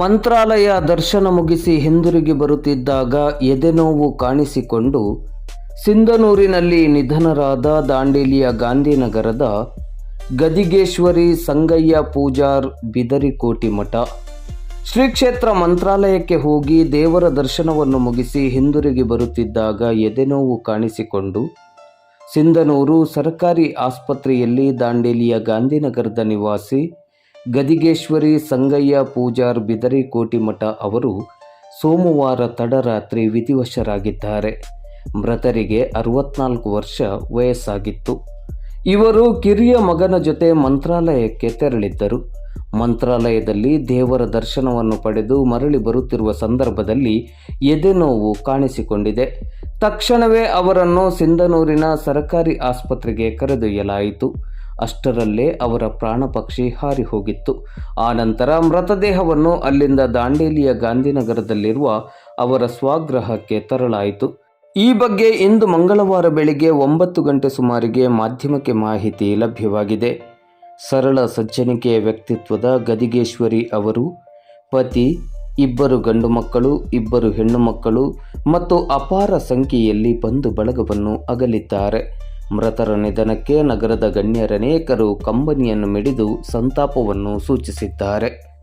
ಮಂತ್ರಾಲಯ ದರ್ಶನ ಮುಗಿಸಿ ಹಿಂದಿರುಗಿ ಬರುತ್ತಿದ್ದಾಗ ಎದೆನೋವು ಕಾಣಿಸಿಕೊಂಡು ಸಿಂಧನೂರಿನಲ್ಲಿ ನಿಧನರಾದ ದಾಂಡೇಲಿಯ ಗಾಂಧಿನಗರದ ಗದಿಗೇಶ್ವರಿ ಸಂಗಯ್ಯ ಪೂಜಾರ್ ಬಿದರಿಕೋಟಿ ಮಠ. ಶ್ರೀ ಕ್ಷೇತ್ರ ಮಂತ್ರಾಲಯಕ್ಕೆ ಹೋಗಿ ದೇವರ ದರ್ಶನವನ್ನು ಮುಗಿಸಿ ಹಿಂದಿರುಗಿ ಬರುತ್ತಿದ್ದಾಗ ಎದೆನೋವು ಕಾಣಿಸಿಕೊಂಡು ಸಿಂಧನೂರು ಸರ್ಕಾರಿ ಆಸ್ಪತ್ರೆಯಲ್ಲಿ ದಾಂಡೇಲಿಯ ಗಾಂಧಿನಗರದ ನಿವಾಸಿ ಗದಿಗೇಶ್ವರಿ ಸಂಗಯ್ಯ ಪೂಜಾರ್ ಬಿದರಿಕೋಟಿ ಮಠ ಅವರು ಸೋಮವಾರ ತಡರಾತ್ರಿ ವಿಧಿವಶರಾಗಿದ್ದಾರೆ. ಮೃತರಿಗೆ ಅರವತ್ನಾಲ್ಕು ವರ್ಷ ವಯಸ್ಸಾಗಿತ್ತು. ಇವರು ಕಿರಿಯ ಮಗನ ಜೊತೆ ಮಂತ್ರಾಲಯಕ್ಕೆ ತೆರಳಿದ್ದರು. ಮಂತ್ರಾಲಯದಲ್ಲಿ ದೇವರ ದರ್ಶನವನ್ನು ಪಡೆದು ಮರಳಿ ಬರುತ್ತಿರುವ ಸಂದರ್ಭದಲ್ಲಿ ಎದೆನೋವು ಕಾಣಿಸಿಕೊಂಡಿದೆ. ತಕ್ಷಣವೇ ಅವರನ್ನು ಸಿಂಧನೂರಿನ ಸರ್ಕಾರಿ ಆಸ್ಪತ್ರೆಗೆ ಕರೆದೊಯ್ಯಲಾಯಿತು. ಅಷ್ಟರಲ್ಲೇ ಅವರ ಪ್ರಾಣ ಪಕ್ಷಿ ಹಾರಿ ಹೋಗಿತ್ತು ಆ ನಂತರ ಮೃತದೇಹವನ್ನು ಅಲ್ಲಿಂದ ದಾಂಡೇಲಿಯ ಗಾಂಧಿನಗರದಲ್ಲಿರುವ ಅವರ ಸ್ವಾಗ್ರಹಕ್ಕೆ ತರಲಾಯಿತು. ಈ ಬಗ್ಗೆ ಇಂದು ಮಂಗಳವಾರ ಬೆಳಿಗ್ಗೆ ಒಂಬತ್ತು ಗಂಟೆ ಸುಮಾರಿಗೆ ಮಾಧ್ಯಮಕ್ಕೆ ಮಾಹಿತಿ ಲಭ್ಯವಾಗಿದೆ. ಸರಳ ಸಜ್ಜನಿಕೆಯ ವ್ಯಕ್ತಿತ್ವದ ಗದಿಗೇಶ್ವರಿ ಅವರು, ಪತಿ, ಇಬ್ಬರು ಗಂಡು ಮಕ್ಕಳು, ಇಬ್ಬರು ಹೆಣ್ಣು ಮಕ್ಕಳು ಮತ್ತು ಅಪಾರ ಸಂಖ್ಯೆಯಲ್ಲಿ ಬಂಧು ಬಳಗವನ್ನು ಅಗಲಿದ್ದಾರೆ. ಮೃತರ ನಿಧನಕ್ಕೆ ನಗರದ ಗಣ್ಯರನೇಕರು ಕಂಬನಿಯನ್ನು ಮಿಡಿದು ಸಂತಾಪವನ್ನು ಸೂಚಿಸಿದ್ದಾರೆ.